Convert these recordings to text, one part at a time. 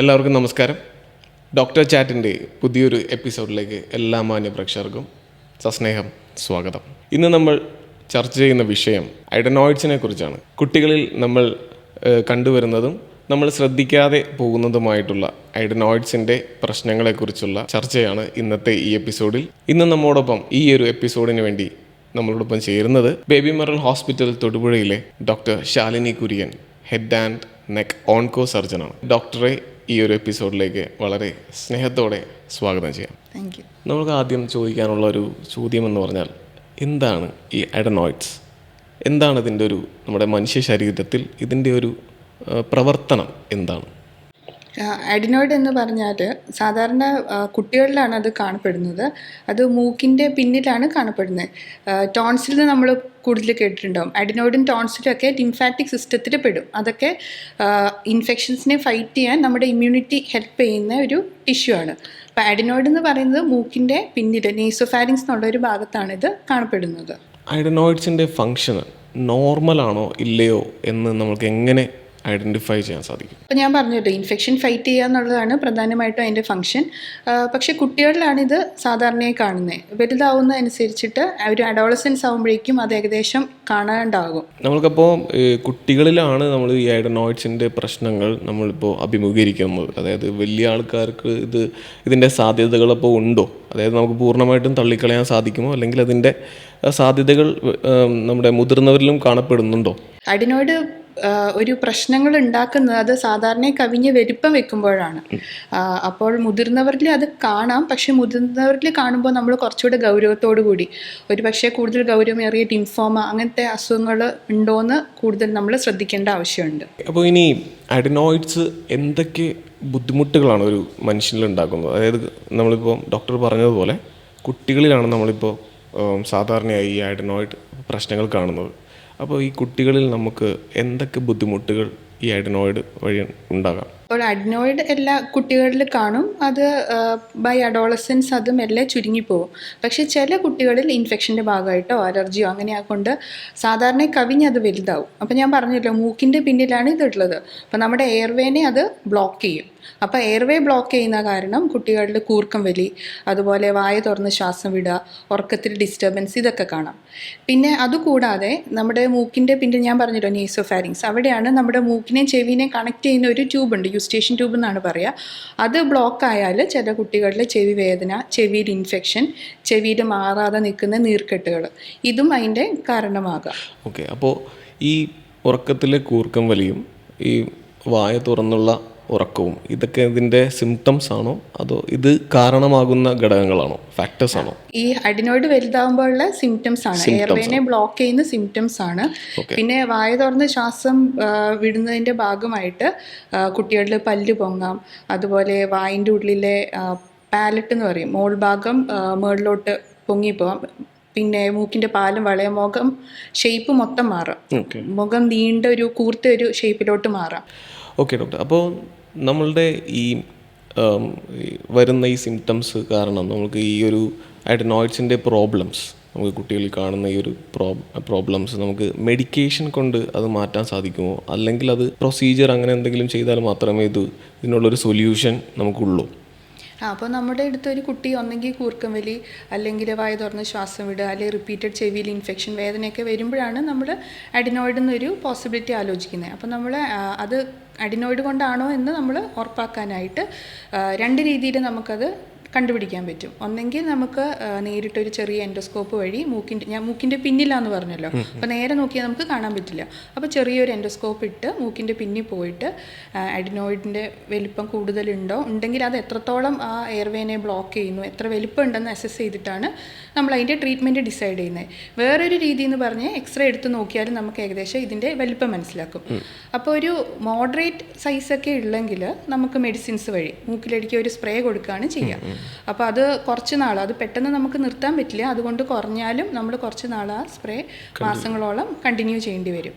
എല്ലാവർക്കും നമസ്കാരം. ഡോക്ടർ ചാറ്റിന്റെ പുതിയൊരു എപ്പിസോഡിലേക്ക് എല്ലാ മാന്യ പ്രേക്ഷകർക്കും സസ്നേഹം സ്വാഗതം. ഇന്ന് നമ്മൾ ചർച്ച ചെയ്യുന്ന വിഷയം ഐഡനോയിഡ്സിനെ കുറിച്ചാണ്. കുട്ടികളിൽ നമ്മൾ കണ്ടുവരുന്നതും നമ്മൾ ശ്രദ്ധിക്കാതെ പോകുന്നതുമായിട്ടുള്ള ഐഡനോയിഡ്സിന്റെ പ്രശ്നങ്ങളെക്കുറിച്ചുള്ള ചർച്ചയാണ് ഇന്നത്തെ ഈ എപ്പിസോഡിൽ. ഇന്ന് നമ്മോടൊപ്പം ഈ ഒരു എപ്പിസോഡിന് വേണ്ടി നമ്മളോടൊപ്പം ചേരുന്നത് baby മെറൽ hospital തൊടുപുഴയിലെ doctor Shalini Kurian head and neck onco സർജനാണ്. ഡോക്ടറെ ഈ ഒരു എപ്പിസോഡിലേക്ക് വളരെ സ്നേഹത്തോടെ സ്വാഗതം ചെയ്യാം. താങ്ക് യു നമുക്ക് ആദ്യം ചോദിക്കാനുള്ള ഒരു ചോദ്യം എന്ന് പറഞ്ഞാൽ എന്താണ് ഈ അഡനോയിഡ്സ്? എന്താണ് ഇതിന്റെ ഒരു നമ്മുടെ മനുഷ്യ ശരീരത്തിൽ ഇതിന്റെ ഒരു പ്രവർത്തനം എന്താണ്? അഡിനോയിഡ് എന്ന് പറഞ്ഞാൽ സാധാരണ കുട്ടികളിലാണ് അത് കാണപ്പെടുന്നത്. അത് മൂക്കിന്റെ പിന്നിലാണ് കാണപ്പെടുന്നത്. ടോൺസിൽ നമ്മൾ കൂടുതൽ കേട്ടിട്ടുണ്ടാവും. അഡിനോയിഡും ടോൺസിലൊക്കെ ലിംഫാറ്റിക് സിസ്റ്റത്തിൽ പെടും. അതൊക്കെ ഇൻഫെക്ഷൻസിനെ ഫൈറ്റ് ചെയ്യാൻ നമ്മുടെ ഇമ്മ്യൂണിറ്റി ഹെൽപ്പ് ചെയ്യുന്ന ഒരു ടിഷ്യൂ ആണ്. അപ്പോൾ അഡിനോയിഡ് എന്ന് പറയുന്നത് മൂക്കിന്റെ പിന്നിൽ നേസോഫാരിങ്സ് എന്നുള്ള ഒരു ഭാഗത്താണ് ഇത് കാണപ്പെടുന്നത്. ഐഡനോയിഡ്സിന്റെ ഫങ്ഷൻ നോർമലാണോ ഇല്ലയോ എന്ന് നമുക്ക് എങ്ങനെ ഐഡന്റിഫൈ ചെയ്യാൻ സാധിക്കും. അപ്പോൾ ഞാൻ പറഞ്ഞല്ലോ ഇൻഫെക്ഷൻ ഫൈറ്റ് ചെയ്യുക എന്നുള്ളതാണ് പ്രധാനമായിട്ടും അതിന്റെ ഫംഗ്ഷൻ പക്ഷേ കുട്ടികളിലാണ് ഇത് സാധാരണയായി കാണുന്നത് വലുതാവുന്ന അനുസരിച്ചിട്ട് ഒരു അഡോളസൻസ് ആകുമ്പോഴേക്കും അത് ഏകദേശം കാണാണ്ടാകും. നമ്മൾക്കപ്പോൾ കുട്ടികളിലാണ് നമ്മൾ ഈ ഐഡനോയിഡ്സിന്റെ പ്രശ്നങ്ങൾ നമ്മളിപ്പോൾ അഭിമുഖീകരിക്കുന്നത് അതായത് വലിയ ആൾക്കാർക്ക് ഇത് ഇതിന്റെ സാധ്യതകളപ്പോൾ ഉണ്ടോ? അതായത് നമുക്ക് പൂർണമായിട്ടും തള്ളിക്കളയാൻ സാധിക്കുമോ? അല്ലെങ്കിൽ അതിന്റെ സാധ്യതകൾ നമ്മുടെ മുതിർന്നവരിലും കാണപ്പെടുന്നുണ്ടോ? അഡിനോയിഡ് ഒരു പ്രശ്നങ്ങൾ ഉണ്ടാക്കുന്നത് അത് സാധാരണ കവിഞ്ഞ് വലിപ്പം വെക്കുമ്പോഴാണ്. അപ്പോൾ മുതിർന്നവരിൽ അത് കാണാം. പക്ഷെ മുതിർന്നവരിൽ കാണുമ്പോൾ നമ്മൾ കുറച്ചുകൂടെ ഗൗരവത്തോടു കൂടി. ഒരു പക്ഷേ കൂടുതൽ ഗൗരവമേറിയ ടിംഫോമ അങ്ങനത്തെ അസുഖങ്ങൾ ഉണ്ടോയെന്ന് കൂടുതൽ നമ്മൾ ശ്രദ്ധിക്കേണ്ട ആവശ്യമുണ്ട്. അപ്പോൾ ഇനി അഡിനോയിഡ്സ് എന്തൊക്കെ ബുദ്ധിമുട്ടുകളാണ് ഒരു മനുഷ്യനിൽ ഉണ്ടാക്കുന്നത്? അതായത് നമ്മളിപ്പോൾ ഡോക്ടർ പറഞ്ഞതുപോലെ കുട്ടികളിലാണ് നമ്മളിപ്പോൾ സാധാരണയായി ഈ അഡിനോയിഡ് പ്രശ്നങ്ങൾ കാണുന്നത്. അപ്പോൾ ഈ കുട്ടികളിൽ നമുക്ക് എന്തൊക്കെ ബുദ്ധിമുട്ടുകൾ ഈ അഡനോയിഡ് വഴി ഉണ്ടാകാം? അപ്പോൾ അഡ്നോയിഡ് എല്ലാ കുട്ടികളിൽ കാണും. അത് ബൈ അഡോളസൻസ് അത് മെല്ലെ ചുരുങ്ങിപ്പോവും. പക്ഷേ ചില കുട്ടികളിൽ ഇൻഫെക്ഷന്റെ ഭാഗമായിട്ടോ അലർജിയോ അങ്ങനെ കൊണ്ട് സാധാരണ കവിഞ്ഞ് അത് വലുതാവും. അപ്പോൾ ഞാൻ പറഞ്ഞല്ലോ മൂക്കിന്റെ പിന്നിലാണ് ഇതുള്ളത് അപ്പോൾ നമ്മുടെ എയർവേനെ അത് ബ്ലോക്ക് ചെയ്യും. അപ്പോൾ എയർവേ ബ്ലോക്ക് ചെയ്യുന്ന കാരണം കുട്ടികളിൽ കൂർക്കം വലി അതുപോലെ വായ തുറന്ന് ശ്വാസം വിടുക ഉറക്കത്തിൽ ഡിസ്റ്റർബൻസ് ഇതൊക്കെ കാണാം. പിന്നെ അതുകൂടാതെ നമ്മുടെ മൂക്കിന്റെ പിന്നിൽ ഞാൻ പറഞ്ഞല്ലോ നേസോഫാരിങ്സ് അവിടെയാണ് നമ്മുടെ മൂക്കിനെയും ചെവിനെയും കണക്ട് ചെയ്യുന്ന ഒരു ട്യൂബ് ഉണ്ട് യൂസ്റ്റേഷൻ ട്യൂബ് എന്നാണ് പറയുക അത് ബ്ലോക്ക് ആയാൽ ചില കുട്ടികളിൽ ചെവി വേദന ചെവിയിൽ ഇൻഫെക്ഷൻ ചെവിയിൽ മാറാതെ നിൽക്കുന്ന നീർക്കെട്ടുകൾ ഇതും അതിന്റെ കാരണമാകാം. ഓക്കെ. അപ്പോൾ ഈ ഉറക്കത്തിലെ കൂർക്കം വലിയും ഈ വായ തുറന്നുള്ള ഉറക്കവും. ഇതൊക്കെ ഇതിന്റെ സിംറ്റംസ് ആണോ? അതോ ഇത് കാരണമാകുന്ന ഘടകങ്ങളാണോ? ഫാക്ടേഴ്സ് ആണോ? ഈ അഡിനോയിഡ് വലുതാവുമ്പോഴുള്ള സിംറ്റംസ് ആണ്. എയർവേനെ ബ്ലോക്ക് ചെയ്യുന്ന സിംറ്റംസ് ആണ്. പിന്നെ വായ തുറന്ന് ശ്വാസം വിടുന്നതിന്റെ വിടുന്നതിന്റെ ഭാഗമായിട്ട് കുട്ടികളിൽ പല്ല് പൊങ്ങാം. അതുപോലെ വായിന്റെ ഉള്ളിലെ പാലറ്റ് എന്ന് പറയും. മോൾ ഭാഗം മുകളിലോട്ട് പൊങ്ങിപ്പോവാം. പിന്നെ മൂക്കിന്റെ പാലം വളയ മുഖം ഷേപ്പ് മൊത്തം മാറാം. മുഖം നീണ്ട ഒരു കൂർത്ത ഒരു ഷേപ്പിലോട്ട് മാറാം. ഓക്കെ ഡോക്ടർ അപ്പോൾ നമ്മളുടെ ഈ വരുന്ന ഈ സിംറ്റംസ് കാരണം നമുക്ക് ഈ ഒരു അഡനോയിഡ്സിന്റെ പ്രോബ്ലംസ് നമുക്ക് കുട്ടികളിൽ കാണുന്ന ഈ ഒരു പ്രോബ്ലംസ് നമുക്ക് മെഡിക്കേഷൻ കൊണ്ട് അത് മാറ്റാൻ സാധിക്കുമോ? അല്ലെങ്കിൽ അത് പ്രൊസീജിയർ അങ്ങനെ എന്തെങ്കിലും ചെയ്താൽ മാത്രമേ ഇത് ഇതിനുള്ളൊരു സൊല്യൂഷൻ നമുക്കുള്ളൂ. ആ അപ്പോൾ നമ്മുടെ അടുത്ത് ഒരു കുട്ടി ഒന്നെങ്കിൽ കൂർക്കം വലി അല്ലെങ്കിൽ വായ തുറന്ന് ശ്വാസം വിടുക അല്ലെങ്കിൽ റിപ്പീറ്റഡ് ചെവിയിൽ ഇൻഫെക്ഷൻ വേദനയൊക്കെ വരുമ്പോഴാണ് നമ്മൾ അഡിനോയിഡ് എന്നൊരു പോസിബിലിറ്റി ആലോചിക്കുന്നത്. അപ്പോൾ നമ്മൾ അത് അഡിനോയിഡ് കൊണ്ടാണോ എന്ന് നമ്മൾ ഉറപ്പാക്കാനായിട്ട് രണ്ട് രീതിയിൽ നമുക്കത് കണ്ടുപിടിക്കാൻ പറ്റും. ഒന്നെങ്കിൽ നമുക്ക് നേരിട്ട് ഒരു ചെറിയ എൻഡോസ്കോപ്പ് വഴി മൂക്കിന്റെ ഞാൻ മൂക്കിന്റെ പിന്നിലാന്ന് പറഞ്ഞല്ലോ. അപ്പോൾ നേരെ നോക്കിയാൽ നമുക്ക് കാണാൻ പറ്റില്ല. അപ്പോൾ ചെറിയൊരു എൻഡോസ്കോപ്പ് ഇട്ട് മൂക്കിന്റെ പിന്നിൽ പോയിട്ട് അഡിനോയിഡിന്റെ വലിപ്പം കൂടുതലുണ്ടോ? ഉണ്ടെങ്കിൽ അത് എത്രത്തോളം ആ എയർവേനെ ബ്ലോക്ക് ചെയ്യുന്നു? എത്ര വലിപ്പം ഉണ്ടെന്ന് അസസ് ചെയ്തിട്ടാണ് നമ്മൾ അതിന്റെ ട്രീറ്റ്മെന്റ് ഡിസൈഡ് ചെയ്യുന്നത്. വേറൊരു രീതി എന്ന് പറഞ്ഞാൽ എക്സ്റേ എടുത്ത് നോക്കിയാലും നമുക്ക് ഏകദേശം ഇതിന്റെ വലിപ്പം മനസ്സിലാക്കും. അപ്പോൾ ഒരു മോഡറേറ്റ് സൈസൊക്കെ ഉള്ളെങ്കിൽ നമുക്ക് മെഡിസിൻസ് വഴി മൂക്കിലടിക്കുക ഒരു സ്പ്രേ കൊടുക്കുകയാണ് ചെയ്യുക അപ്പോൾ അത് കുറച്ച് നാൾ അത് പെട്ടെന്ന് നമുക്ക് നിർത്താൻ പറ്റില്ല. അതുകൊണ്ട് കുറഞ്ഞാലും നമ്മൾ കുറച്ച് നാൾ ആ സ്പ്രേ മാസങ്ങളോളം കണ്ടിന്യൂ ചെയ്യേണ്ടി വരും.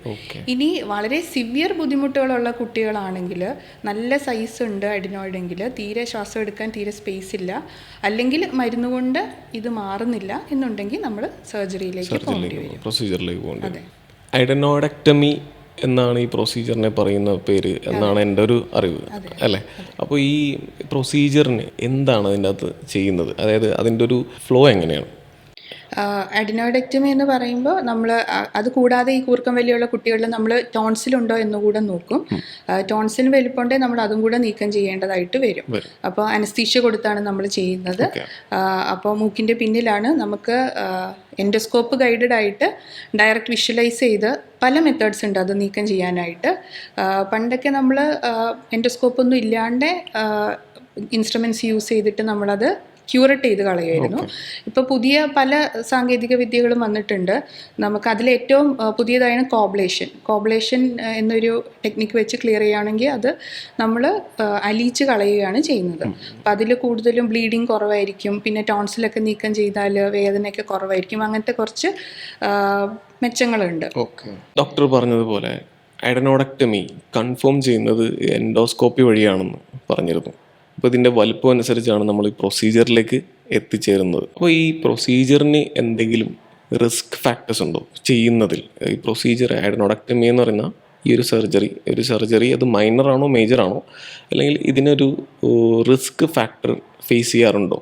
ഇനി വളരെ സിവിയർ ബുദ്ധിമുട്ടുകളുള്ള കുട്ടികളാണെങ്കിൽ നല്ല സൈസ് ഉണ്ട് അഡിനോയിഡെങ്കിൽ തീരെ ശ്വാസം എടുക്കാൻ തീരെ സ്പേസ് ഇല്ല. അല്ലെങ്കിൽ മരുന്ന് കൊണ്ട് ഇത് മാറുന്നില്ല എന്നുണ്ടെങ്കിൽ നമ്മൾ സർജറിയിലേക്ക് പോകേണ്ടി വരും. പ്രൊസീജിയറിലേക്ക് പോകേണ്ടി വരും. ഐഡനോയിഡക്ടമി എന്നാണ് ഈ പ്രൊസീജിയറിനെ പറയുന്ന പേര് എന്നാണ് എന്റെ ഒരു അറിവ് അല്ലേ? അപ്പോൾ ഈ പ്രൊസീജിയറിന് എന്താണ് അതിന്റെ അകത്ത് ചെയ്യുന്നത്? അതായത് അതിന്റെ ഒരു ഫ്ലോ എങ്ങനെയാണ്? അഡിനോയിഡക്റ്റമി എന്ന് പറയുമ്പോൾ നമ്മൾ അത് കൂടാതെ ഈ കൂർക്കം വലിയുള്ള കുട്ടികളിൽ നമ്മൾ ടോൺസിലുണ്ടോ എന്ന് കൂടെ നോക്കും. ടോൺസിൽ വലിപ്പമുണ്ടെങ്കിൽ നമ്മൾ അതും കൂടെ നീക്കം ചെയ്യേണ്ടതായിട്ട് വരും. വരും. അപ്പോൾ അനസ്തീഷ്യ കൊടുത്താണ് നമ്മൾ ചെയ്യുന്നത്. അപ്പോൾ മൂക്കിന്റെ പിന്നിലാണ് നമുക്ക് എൻഡോസ്കോപ്പ് ഗൈഡഡ് ആയിട്ട് ഡയറക്റ്റ് വിഷ്വലൈസ് ചെയ്ത് പല മെത്തേഡ്സ് ഉണ്ട് അത് നീക്കം ചെയ്യാനായിട്ട്. പണ്ടൊക്കെ നമ്മൾ എൻഡോസ്കോപ്പൊന്നും ഇല്ലാണ്ട് ഇൻസ്ട്രുമെന്റ്സ് യൂസ് ചെയ്തിട്ട് നമ്മളത് ക്യൂറേറ്റ് ചെയ്ത് കളയുമായിരുന്നു. ഇപ്പോൾ പുതിയ പല സാങ്കേതിക വിദ്യകളും വന്നിട്ടുണ്ട്. നമുക്ക് അതിൽ ഏറ്റവും പുതിയതായാണ് കോബ്ലേഷൻ കോബ്ലേഷൻ എന്നൊരു ടെക്നിക്ക് വെച്ച് ക്ലിയർ ചെയ്യുകയാണെങ്കിൽ അത് നമ്മൾ അലിയിച്ച് കളയുകയാണ് ചെയ്യുന്നത്. അപ്പം അതിൽ കൂടുതലും ബ്ലീഡിങ് കുറവായിരിക്കും. പിന്നെ ടോൺസിലൊക്കെ നീക്കം ചെയ്താൽ വേദനയൊക്കെ കുറവായിരിക്കും. അങ്ങനത്തെ കുറച്ച് മെച്ചങ്ങളുണ്ട്. ഡോക്ടർ പറഞ്ഞതുപോലെ അഡനോഡക്ടമി കൺഫേം ചെയ്യുന്നത് എൻഡോസ്കോപ്പി വഴിയാണെന്ന് പറഞ്ഞിരുന്നു. അപ്പോൾ ഇതിന്റെ വലുപ്പം അനുസരിച്ചാണ് നമ്മൾ ഈ പ്രൊസീജിയറിലേക്ക് എത്തിച്ചേരുന്നത്. അപ്പോൾ ഈ പ്രൊസീജിയറിന് എന്തെങ്കിലും റിസ്ക് ഫാക്ടേഴ്സ് ഉണ്ടോ? ചെയ്യുന്നതിൽ. ഈ പ്രൊസീജിയർ ആഡനോഡക്ടമി എന്ന് പറയുന്ന ഈ ഒരു സർജറി ഒരു സർജറി അത് മൈനറാണോ മേജറാണോ അല്ലെങ്കിൽ ഇതിനൊരു റിസ്ക് ഫാക്ടർ ഫേസ് ചെയ്യാറുണ്ടോ?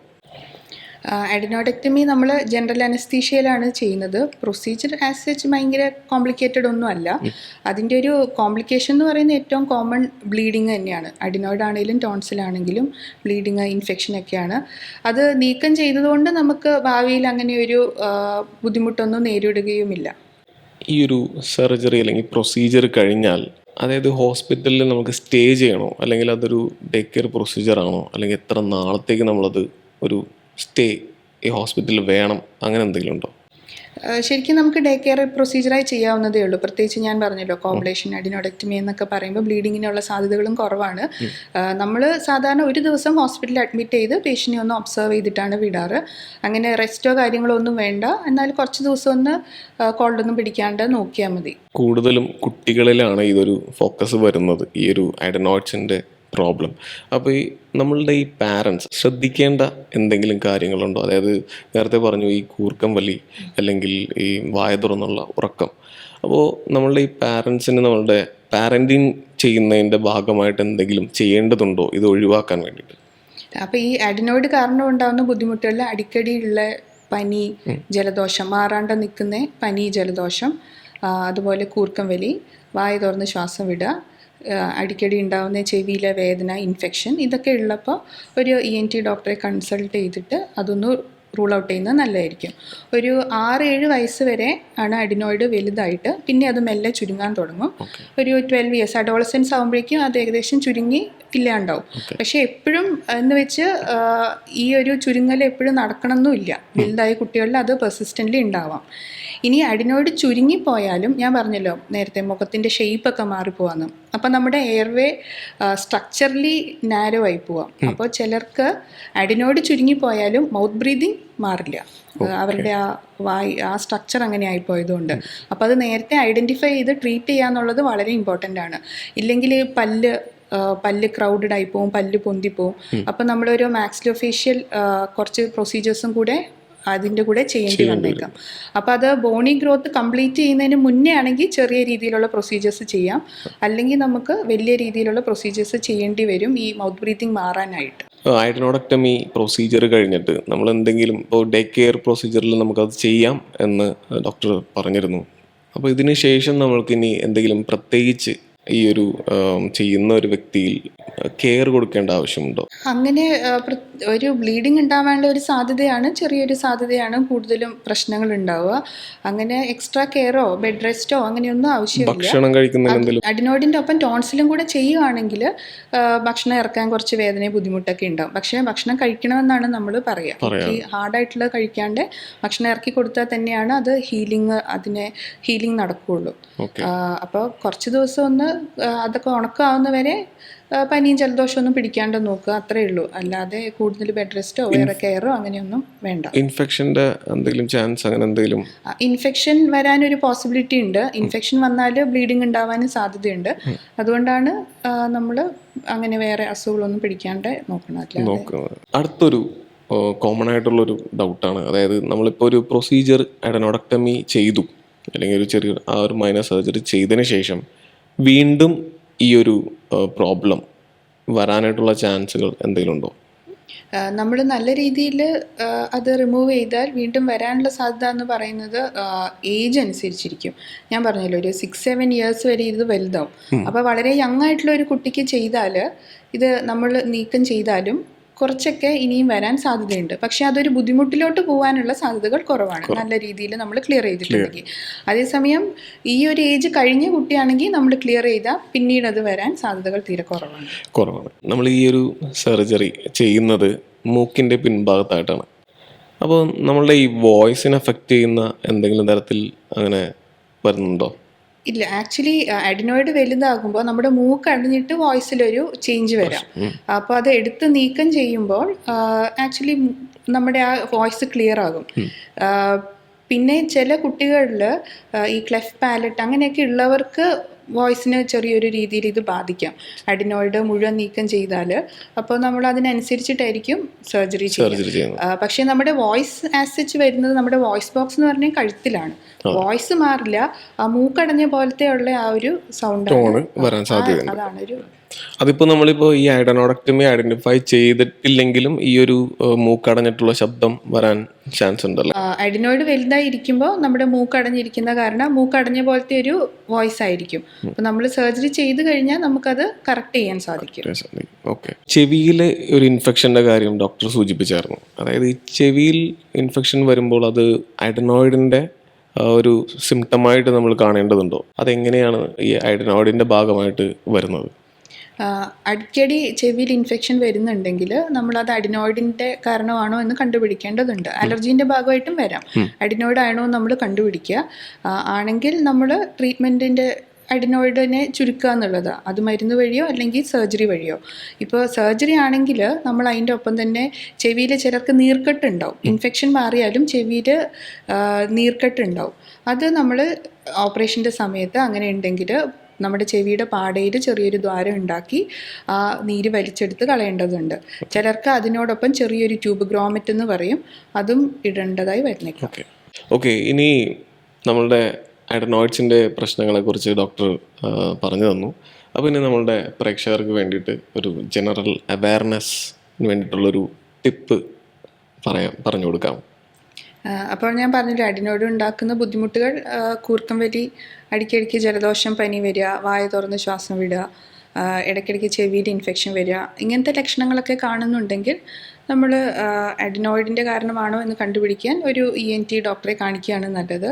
അഡിനോഡക്ടമി നമ്മൾ ജനറൽ അനസ്തീഷ്യയിലാണ് ചെയ്യുന്നത്. പ്രൊസീജിയർ ആസ് സച്ച് ഭയങ്കര കോംപ്ലിക്കേറ്റഡ് ഒന്നും അല്ല അതിന്റെ ഒരു കോംപ്ലിക്കേഷൻ എന്ന് പറയുന്നത് ഏറ്റവും കോമൺ ബ്ലീഡിങ് തന്നെയാണ്. അഡിനോയിഡ് ആണെങ്കിലും ടോൺസിലാണെങ്കിലും ബ്ലീഡിങ് ഇൻഫെക്ഷൻ ഒക്കെയാണ്. അത് നീക്കം ചെയ്തതുകൊണ്ട് നമുക്ക് ഭാവിയിൽ അങ്ങനെ ഒരു ബുദ്ധിമുട്ടൊന്നും നേരിടുകയുമില്ല. ഈ ഒരു സർജറി അല്ലെങ്കിൽ പ്രൊസീജിയർ കഴിഞ്ഞാൽ അതായത് ഹോസ്പിറ്റലിൽ നമുക്ക് സ്റ്റേ ചെയ്യണോ? അല്ലെങ്കിൽ അതൊരു ഡേ കെയർ പ്രൊസീജിയർ ആണോ? അല്ലെങ്കിൽ എത്ര നാളത്തേക്ക് നമ്മളത് ഒരു സ്റ്റേ ഈ ഹോസ്പിറ്റലിൽ വേണം അങ്ങനെ എന്തെങ്കിലും ഉണ്ടോ? ശരിക്കും നമുക്ക് ഡേ കെയർ പ്രൊസീജിയറായി ചെയ്യാവുന്നതേ ഉള്ളൂ. പ്രത്യേകിച്ച് ഞാൻ പറഞ്ഞല്ലോ കോംപ്ലേഷൻ അഡിനോഡക്ടമി എന്നൊക്കെ പറയുമ്പോൾ ബ്ലീഡിങ്ങിനുള്ള സാധ്യതകളും കുറവാണ്. നമ്മൾ സാധാരണ ഒരു ദിവസം ഹോസ്പിറ്റലിൽ അഡ്മിറ്റ് ചെയ്ത് പേഷ്യനെ ഒന്ന് ഒബ്സർവ് ചെയ്തിട്ടാണ് വിടാറ്. അങ്ങനെ റെസ്റ്റോ കാര്യങ്ങളോ ഒന്നും വേണ്ട. എന്നാൽ കുറച്ച് ദിവസം ഒന്ന് കോൾഡൊന്നും പിടിക്കാണ്ട് നോക്കിയാൽ മതി. കൂടുതലും കുട്ടികളിലാണ് ഇതൊരു ഫോക്കസ് വരുന്നത്. ഈ ഒരു അഡനോയിഡ്സിന്റെ പ്രോബ്ലം അപ്പോൾ ഈ നമ്മളുടെ ഈ പാരൻസ് ശ്രദ്ധിക്കേണ്ട എന്തെങ്കിലും കാര്യങ്ങളുണ്ടോ? അതായത് നേരത്തെ പറഞ്ഞു ഈ കൂർക്കം വലി അല്ലെങ്കിൽ ഈ വായ തുറന്നുള്ള ഉറക്കം. അപ്പോൾ നമ്മളുടെ ഈ പാരൻസിന് നമ്മളുടെ പാരന്റിങ് ചെയ്യുന്നതിന്റെ ഭാഗമായിട്ട് എന്തെങ്കിലും ചെയ്യേണ്ടതുണ്ടോ? ഇത് ഒഴിവാക്കാൻ വേണ്ടിയിട്ട്. അപ്പോൾ ഈ അഡിനോയിഡ് കാരണം ഉണ്ടാകുന്ന ബുദ്ധിമുട്ടുകളിൽ അടിക്കടിയുള്ള പനി ജലദോഷം മാറാണ്ട് നിൽക്കുന്ന പനി ജലദോഷം അതുപോലെ കൂർക്കം വലി വായ തുറന്ന് ശ്വാസം വിടുക അടിക്കടി ഉണ്ടാകുന്ന ചെവിയിലെ വേദന ഇൻഫെക്ഷൻ ഇതൊക്കെ ഉള്ളപ്പോൾ ഒരു ഇ എൻ ടി ഡോക്ടറെ കൺസൾട്ട് ചെയ്തിട്ട് അതൊന്ന് റൂൾ ഔട്ട് ചെയ്യുന്നത് നല്ലതായിരിക്കും. ഒരു ആറ് ഏഴ് വയസ്സ് വരെ ആണ് അഡിനോയിഡ് വലുതായിട്ട് പിന്നെ അത് മെല്ലെ ചുരുങ്ങാൻ തുടങ്ങും. ഒരു ട്വൽവ് ഇയേഴ്സ് അഡോളസൻസ് ആകുമ്പോഴേക്കും അത് ഏകദേശം ചുരുങ്ങി ഇല്ലാണ്ടാവും. പക്ഷെ എപ്പോഴും എന്ന് വെച്ച് ഈ ഒരു ചുരുങ്ങൽ എപ്പോഴും നടക്കണമെന്നില്ല വലുതായ കുട്ടികളിൽ അത് പെർസിസ്റ്റന്റ്ലി ഉണ്ടാവാം. ഇനി അഡിനോയിഡ് ചുരുങ്ങിപ്പോയാലും ഞാൻ പറഞ്ഞല്ലോ നേരത്തെ മുഖത്തിന്റെ ഷെയ്പ്പൊക്കെ മാറിപ്പോവാന്ന്. അപ്പം നമ്മുടെ എയർവേ സ്ട്രക്ചർലി നാരോ ആയി പോവാം അപ്പോൾ ചിലർക്ക് അഡിനോയിഡ് ചുരുങ്ങിപ്പോയാലും മൗത്ത് ബ്രീതിങ് മാറില്ല. അവരുടെ ആ വായി ആ സ്ട്രക്ചർ അങ്ങനെ ആയിപ്പോയതുകൊണ്ട്. അപ്പോൾ അത് നേരത്തെ ഐഡന്റിഫൈ ചെയ്ത് ട്രീറ്റ് ചെയ്യാന്നുള്ളത് വളരെ ഇമ്പോർട്ടന്റ് ആണ്. ഇല്ലെങ്കിൽ പല്ല് പല്ല് ക്രൗഡഡ് ആയി പോവും പല്ല് പൊന്തിപ്പോവും അപ്പം നമ്മളൊരു മാക്സിലോഫേഷ്യൽ കുറച്ച് പ്രൊസീജിയേഴ്സും കൂടെ അതിന്റെ കൂടെ ചെയ്യേണ്ടി വന്നേക്കാം. അപ്പോൾ അത് ബോണി ഗ്രോത്ത് കംപ്ലീറ്റ് ചെയ്യുന്നതിന് മുന്നേ ആണെങ്കിൽ ചെറിയ രീതിയിലുള്ള പ്രൊസീജിയേഴ്സ് ചെയ്യാം. അല്ലെങ്കിൽ നമുക്ക് വലിയ രീതിയിലുള്ള പ്രൊസീജിയേഴ്സ് ചെയ്യേണ്ടി വരും ഈ മൗത്ത് ബ്രീത്തിങ് മാറാനായിട്ട്. ഐഡനോഡക്ടമി പ്രൊസീജിയർ കഴിഞ്ഞിട്ട് നമ്മൾ എന്തെങ്കിലും ഇപ്പോൾ ഡേ കെയർ പ്രൊസീജിയറിൽ നമുക്കത് ചെയ്യാം എന്ന് ഡോക്ടർ പറഞ്ഞിരുന്നു. അപ്പോൾ ഇതിന് ശേഷം നമ്മൾക്ക് ഇനി എന്തെങ്കിലും പ്രത്യേകിച്ച് ഈ ഒരു ചെയ്യുന്ന ഒരു വ്യക്തിയിൽ കെയർ കൊടുക്കേണ്ട ആവശ്യമുണ്ടോ? അങ്ങനെ ഒരു ബ്ലീഡിങ് ഉണ്ടാവേണ്ട ഒരു സാധ്യതയാണ് ചെറിയൊരു സാധ്യതയാണ് കൂടുതലും പ്രശ്നങ്ങൾ ഉണ്ടാവുക അങ്ങനെ എക്സ്ട്രാ കെയറോ ബെഡ് റെസ്റ്റോ അങ്ങനെയൊന്നും ആവശ്യമില്ല. ഭക്ഷണം കഴിക്കുന്നതിൽ എന്തെങ്കിലും അഡിനോയിഡിന്റെ ഒപ്പം ടോൺസിലും കൂടെ ചെയ്യുകയാണെങ്കിൽ ഭക്ഷണം ഇറക്കാൻ കുറച്ച് വേദനയും ബുദ്ധിമുട്ടൊക്കെ ഉണ്ടാവും. പക്ഷേ ഭക്ഷണം കഴിക്കണമെന്നാണ് നമ്മൾ പറയുക ഈ ഹാർഡായിട്ടുള്ളത് കഴിക്കാണ്ട് ഭക്ഷണം ഇറക്കി കൊടുത്താൽ തന്നെയാണ് അത് ഹീലിംഗ് അതിനെ ഹീലിംഗ് നടക്കുകയുള്ളൂ അപ്പോൾ കുറച്ച് ദിവസം ഒന്ന് അതൊക്കെ ഉണക്കാവുന്നവരെ പനിയും ജലദോഷമൊന്നും ഒന്നും പിടിക്കാണ്ട് നോക്കുക അത്രേ ഉള്ളൂ. അല്ലാതെ കൂടുതൽ ബെഡ് റെസ്റ്റോ വേറെ കെയറോ അങ്ങനെയൊന്നും വേണ്ട. ഇൻഫെക്ഷന്റെ എന്തെങ്കിലും ചാൻസ് അങ്ങനെ എന്തെങ്കിലും? ഇൻഫെക്ഷൻ വരാനൊരു പോസിബിലിറ്റി ഉണ്ട്. ഇൻഫെക്ഷൻ വന്നാൽ ബ്ലീഡിങ് ഉണ്ടാവാനും സാധ്യതയുണ്ട്. അതുകൊണ്ടാണ് നമ്മൾ അങ്ങനെ വേറെ അസുഖങ്ങളൊന്നും പിടിക്കാണ്ട് നോക്കണം നോക്കുന്നത്. അടുത്തൊരു കോമൺ ആയിട്ടുള്ളൊരു ഡൗട്ടാണ് അതായത് നമ്മളിപ്പോൾ ഒരു പ്രൊസീജിയർ അഡനോഡക്ടമി ചെയ്തു. അല്ലെങ്കിൽ ഒരു ചെറിയ ആ ഒരു മൈനർ സർജറി ചെയ്തതിന് ശേഷം വീണ്ടും ഈ ഒരു പ്രോബ്ലം വരാനായിട്ടുള്ള ചാൻസുകൾ എന്തെങ്കിലും ഉണ്ടോ? നമ്മൾ നല്ല രീതിയിൽ അത് റിമൂവ് ചെയ്താൽ വീണ്ടും വരാനുള്ള സാധ്യത എന്ന് പറയുന്നത് ഏജ് അനുസരിച്ചിരിക്കും. ഞാൻ പറഞ്ഞല്ലോ ഒരു സിക്സ് സെവൻ ഇയേഴ്സ് വരെ ഇത് വലുതാവും. അപ്പോൾ വളരെ യങ് ആയിട്ടുള്ള ഒരു കുട്ടിക്ക് ചെയ്താൽ ഇത് നമ്മൾ നീക്കം ചെയ്താലും കുറച്ചൊക്കെ ഇനിയും വരാൻ സാധ്യതയുണ്ട്. പക്ഷെ അതൊരു ബുദ്ധിമുട്ടിലോട്ട് പോകാനുള്ള സാധ്യതകൾ കുറവാണ്. നല്ല രീതിയിൽ നമ്മൾ ക്ലിയർ ചെയ്തിട്ടുണ്ടെങ്കിൽ അതേസമയം ഈ ഒരു ഏജ് കഴിഞ്ഞ കുട്ടിയാണെങ്കിൽ നമ്മൾ ക്ലിയർ ചെയ്താൽ പിന്നീട് അത് വരാൻ സാധ്യതകൾ തീരെ കുറവാണ്. കുറവാണ്. നമ്മൾ ഈ ഒരു സർജറി ചെയ്യുന്നത് മൂക്കിന്റെ പിൻഭാഗത്തായിട്ടാണ്. അപ്പോൾ നമ്മളുടെ ഈ വോയിസിനെ അഫക്റ്റ് ചെയ്യുന്ന എന്തെങ്കിലും തരത്തിൽ അങ്ങനെ വരുന്നുണ്ടോ? ഇല്ല ആക്ച്വലി അഡിനോയിഡ് വലുതാകുമ്പോൾ നമ്മുടെ മൂക്ക് അടഞ്ഞിട്ട് വോയിസിലൊരു ചേഞ്ച് വരാം. അപ്പോൾ അത് എടുത്ത് നീക്കം ചെയ്യുമ്പോൾ ആക്ച്വലി നമ്മുടെ ആ വോയിസ് ക്ലിയർ ആകും. പിന്നെ ചില കുട്ടികളിൽ ഈ ക്ലെഫ് പാലറ്റ് അങ്ങനെയൊക്കെ ഉള്ളവർക്ക് വോയിസിന് ചെറിയൊരു രീതിയിൽ ഇത് ബാധിക്കാം. അഡിനോയിഡ് മുഴുവൻ നീക്കം ചെയ്താൽ അപ്പോൾ നമ്മൾ അതിനനുസരിച്ചിട്ടായിരിക്കും സർജറി ചെയ്യുക. ചെയ്യുന്നത്. പക്ഷേ നമ്മുടെ വോയിസ് ആസിച്ച് വരുന്നത് നമ്മുടെ വോയിസ് ബോക്സ് എന്ന് പറഞ്ഞാൽ കഴുത്തിലാണ്. വോയിസ് മാറില്ല ആ മൂക്കടഞ്ഞ പോലത്തെ ഉള്ള ആ ഒരു സൗണ്ട് അതാണ് ഒരു അതിപ്പോൾ നമ്മളിപ്പോൾ ഈ ഐഡനോഡക്ടമി ഐഡന്റിഫൈ ചെയ്തിട്ടില്ലെങ്കിലും ഈ ഒരു മൂക്കടഞ്ഞിട്ടുള്ള ശബ്ദം വരാൻ ചാൻസ് ഉണ്ടല്ലോ? അഡിനോയിഡ് വലുതായിരിക്കുമ്പോൾ നമ്മുടെ മൂക്കടഞ്ഞിരിക്കുന്ന കാരണം മൂക്കടഞ്ഞ പോലത്തെ ഒരു വോയിസ് ആയിരിക്കും. അപ്പോൾ നമ്മൾ സർജറി ചെയ്ത് കഴിഞ്ഞാൽ നമുക്കത് കറക്റ്റ് ചെയ്യാൻ സാധിക്കും. ഓക്കെ ചെവിയിലെ ഒരു ഇൻഫെക്ഷന്റെ കാര്യം ഡോക്ടർ സൂചിപ്പിച്ചായിരുന്നു. അതായത് ഈ ചെവിയിൽ ഇൻഫെക്ഷൻ വരുമ്പോൾ അത് ഐഡനോയിഡിന്റെ ഒരു സിംറ്റമായിട്ട് നമ്മൾ കാണേണ്ടതുണ്ടോ? അതെങ്ങനെയാണ് ഈ ഐഡനോയിഡിന്റെ ഭാഗമായിട്ട് വരുന്നത്? അടിക്കടി ചെവിയിൽ ഇൻഫെക്ഷൻ വരുന്നുണ്ടെങ്കിൽ അത് അഡിനോയിഡിന്റെ കാരണമാണോ എന്ന് കണ്ടുപിടിക്കേണ്ടതുണ്ട്. അലർജീന്റെ ഭാഗമായിട്ടും വരാം. അഡിനോയിഡ് ആണോ നമ്മൾ കണ്ടുപിടിക്കുക. ആണെങ്കിൽ നമ്മൾ ട്രീറ്റ്മെന്റിന്റെ അഡിനോയിഡിനെ ചുരുക്കുക എന്നുള്ളത്. അത് മരുന്ന് വഴിയോ അല്ലെങ്കിൽ സർജറി വഴിയോ. ഇപ്പോൾ സർജറി ആണെങ്കിൽ നമ്മൾ അതിന്റെ ഒപ്പം തന്നെ ചെവിയിൽ ചിലർക്ക് നീർക്കെട്ടുണ്ടാവും. ഇൻഫെക്ഷൻ മാറിയാലും ചെവിയിൽ നീർക്കെട്ടുണ്ടാവും. അത് നമ്മൾ ഓപ്പറേഷന്റെ സമയത്ത് അങ്ങനെ ഉണ്ടെങ്കിൽ നമ്മുടെ ചെവിയുടെ പാടയിൽ ചെറിയൊരു ദ്വാരം ഉണ്ടാക്കി ആ നീര് വലിച്ചെടുത്ത് കളയേണ്ടതുണ്ട്. ചിലർക്ക് അതിനോടൊപ്പം ചെറിയൊരു ട്യൂബ് ഗ്രോമറ്റ് എന്ന് പറയും. അതും ഇടേണ്ടതായി വരുന്നേക്കാം. ഓക്കെ. ഇനി നമ്മളുടെ അഡനോയിഡ്സിന്റെ പ്രശ്നങ്ങളെക്കുറിച്ച് ഡോക്ടർ പറഞ്ഞു തന്നു. അപ്പോൾ ഇനി നമ്മളുടെ പ്രേക്ഷകർക്ക് വേണ്ടിയിട്ട് ഒരു ജനറൽ അവയർനെസ് വേണ്ടിയിട്ടുള്ളൊരു ടിപ്പ് പറയാം പറഞ്ഞു കൊടുക്കാം. അപ്പോൾ ഞാൻ പറഞ്ഞില്ല അടിനോട് ഉണ്ടാക്കുന്ന ബുദ്ധിമുട്ടുകൾ കൂർക്കം വലി അടിക്കടിക്ക് ജലദോഷം പനി വരിക വായ തുറന്ന് ശ്വാസം വിടുക ഇടയ്ക്കിടയ്ക്ക് ചെവിയിൽ ഇൻഫെക്ഷൻ വരിക ഇങ്ങനത്തെ ലക്ഷണങ്ങളൊക്കെ കാണുന്നുണ്ടെങ്കിൽ നമ്മൾ അഡിനോയിഡിന്റെ കാരണമാണോ എന്ന് കണ്ടുപിടിക്കാൻ ഒരു ഇ എൻ ടി ഡോക്ടറെ കാണിക്കുകയാണ് നല്ലത്.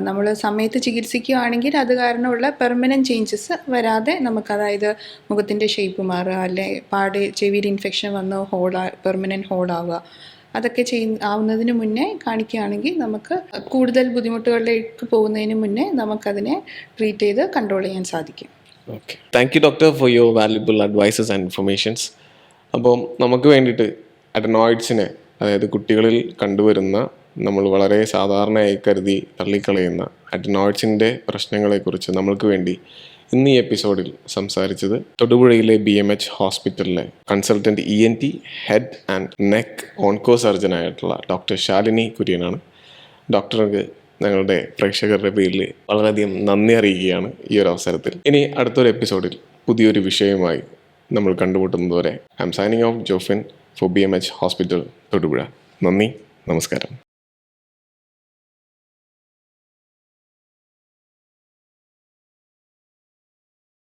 നമ്മൾ സമയത്ത് ചികിത്സിക്കുകയാണെങ്കിൽ അത് കാരണമുള്ള പെർമനന്റ് ചേഞ്ചസ് വരാതെ നമുക്ക് അതായത് മുഖത്തിന്റെ ഷേപ്പ് മാറുക അല്ലെ പാട് ചെവിയിൽ ഇൻഫെക്ഷൻ വന്ന് ഹോളാ പെർമനന്റ് ഹോളാവുക അതൊക്കെ ചെയ്യുന്ന ആവുന്നതിന് മുന്നേ കാണിക്കുകയാണെങ്കിൽ നമുക്ക് കൂടുതൽ ബുദ്ധിമുട്ടുകളിലേക്ക് പോകുന്നതിന് മുന്നേ നമുക്കതിനെ ട്രീറ്റ് ചെയ്ത് കൺട്രോൾ ചെയ്യാൻ സാധിക്കും. Okay thank you doctor for your valuable advices and informations അപ്പോൾ നമുക്ക് വേണ്ടിയിട്ട് അഡനോയിഡ്സിനെ അതായത് കുട്ടികളിൽ കണ്ടുവരുന്ന നമ്മൾ വളരെ സാധാരണയായി കരുതി തള്ളിക്കളയുന്ന അഡനോയിഡ്സിന്റെ പ്രശ്നങ്ങളെക്കുറിച്ച് നമ്മൾക്ക് വേണ്ടി ഇന്ന് ഈ എപ്പിസോഡിൽ സംസാരിച്ചത് തൊടുപുഴയിലെ ബി എം എച്ച് ഹോസ്പിറ്റലിലെ consultant E N T head and neck onco സർജനായിട്ടുള്ള doctor Shalini കുര്യനാണ്. ഡോക്ടർക്ക് ഞങ്ങളുടെ പ്രേക്ഷകരുടെ പേരിൽ വളരെയധികം നന്ദി അറിയിക്കുകയാണ് ഈ ഒരു അവസരത്തിൽ. ഇനി അടുത്തൊരു എപ്പിസോഡിൽ പുതിയൊരു വിഷയവുമായി നമ്മൾ കണ്ടുമുട്ടുന്നതുവരെ I am signing off Jofin for B M H hospital Thodupuzha. നന്ദി നമസ്കാരം.